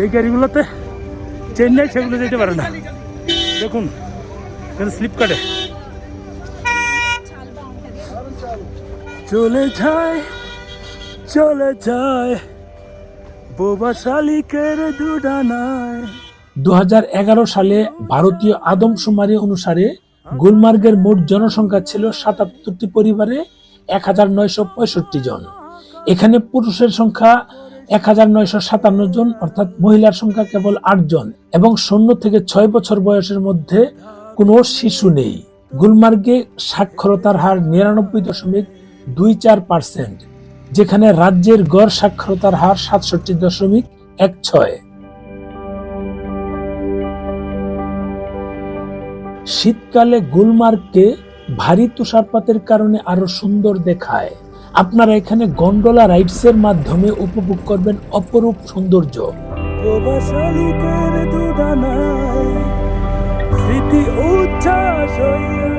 যে গাড়িগুলোতে চেন নেই সেগুলো যেতে পারে না। দেখুন স্লিপ কাটে চলে যায় চলে যায় বোবা শালিকের দুডানায়। দু সালে ভারতীয় আদমশুমারি অনুসারে গুলমার্গের মোট জনসংখ্যা ছিল সাতাত্তরটি পরিবারে এক হাজার নয়শো পঁয়ষট্টি জন। এখানে পুরুষের সংখ্যা এক হাজার নয়শো সাতান্ন জন, অর্থাৎ মহিলার সংখ্যা কেবল আট জন, এবং শূন্য থেকে ছয় বছর বয়সের মধ্যে কোনো শিশু নেই। গুলমার্গে সাক্ষরতার হার নিরানব্বই দশমিক দুই চার পার্সেন্ট, যেখানে রাজ্যের গড় সাক্ষরতার হার সাতষট্টি দশমিক এক ছয়। শীতকালে গুলমার্গকে ভারী তুষারপাতের কারণে আরও সুন্দর দেখায়। আপনারা এখানে গন্ডোলা রাইডসের মাধ্যমে উপভোগ করবেন অপরূপ সৌন্দর্য।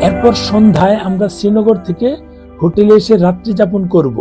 এরপর সন্ধ্যায় আমরা শ্রীনগর থেকে হোটেলে এসে রাত্রি যাপন করব।